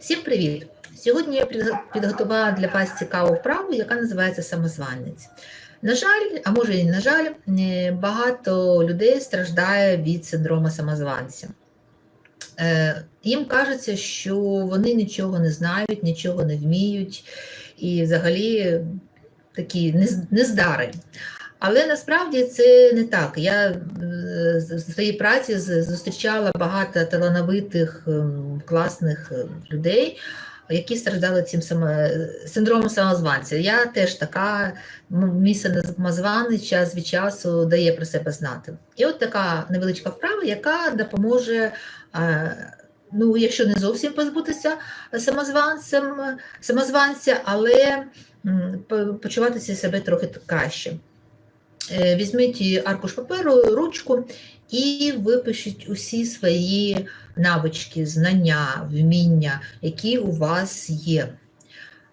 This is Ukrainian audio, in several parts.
Всім привіт! Сьогодні я підготувала для вас цікаву вправу, яка називається самозванець. На жаль, а може і на жаль, е, багато людей страждає від синдрому самозванця. Е, Їм кажеться, що вони нічого не знають, нічого не вміють і взагалі такі нездари. Але насправді це не так. Я е, з з праці зустрічала багато талановитих, ем, класних е, людей, які страждали цим саме синдромом самозванця. Я теж така, м- мій самозваний час від часу дає про себе знати. І от така невеличка вправа, яка допоможе. е, Ну, якщо не зовсім позбутися самозванцем, самозванця, але почуватися себе трохи краще. Е, Візьміть аркуш паперу, ручку і випишіть усі свої навички, знання, вміння, які у вас є.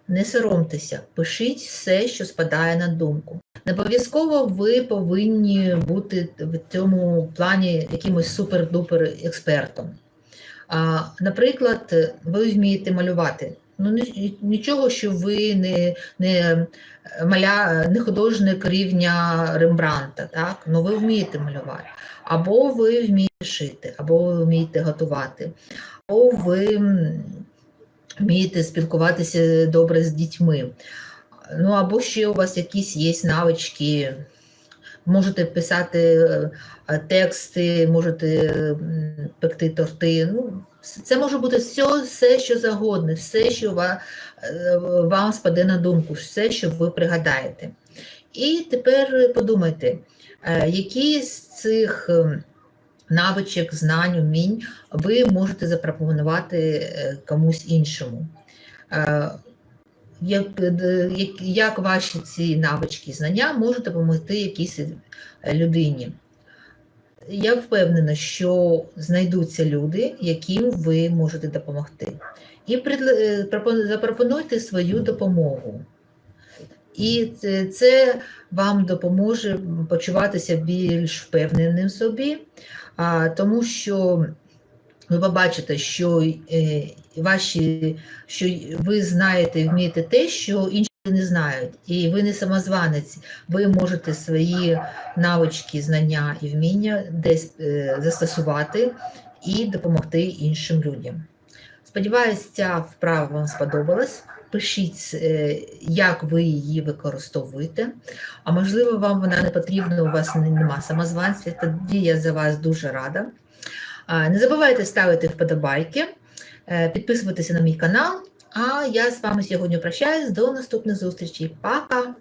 Не соромтеся, пишіть все, що спадає на думку. Не обов'язково ви повинні бути в цьому плані якимось супер-дупер експертом. Наприклад, ви вмієте малювати. Ну, нічого, що ви не, не маля, не художник рівня Рембранта, так? Ну ви вмієте малювати. Або ви вмієте шити, або ви вмієте готувати, або ви вмієте спілкуватися добре з дітьми. Ну, або ще у вас якісь є навички, можете писати е, тексти, можете пекти торти. Ну, це може бути все, все що загодне, все, що ва- е, вам спаде на думку, все, що ви пригадаєте. І тепер подумайте, е, які з цих ем, навичок, знань, умінь ви можете запропонувати е, комусь іншому. Е, Як, як, ваші ці навички, знання можуть допомогти якійсь е, людині? Я впевнена, що знайдуться люди, яким ви можете допомогти. І е, пропон- запропонуйте свою допомогу. І це, вам допоможе почуватися більш впевненим собі, тому що ви побачите, що е, ваші, що ви знаєте і вмієте те, що інші не знають. І ви не самозванець, ви можете свої навички, знання і вміння десь е, застосувати і допомогти іншим людям. Сподіваюсь, ця вправа вам сподобалась. Пишіть, е, як ви її використовуєте. А можливо, вам вона не потрібна, у вас нема самозванця, тоді я за вас дуже рада. Не забувайте ставити вподобайки, е, підписуватися на мій канал. А я з вами сьогодні прощаюсь. До наступних зустрічей. Пока!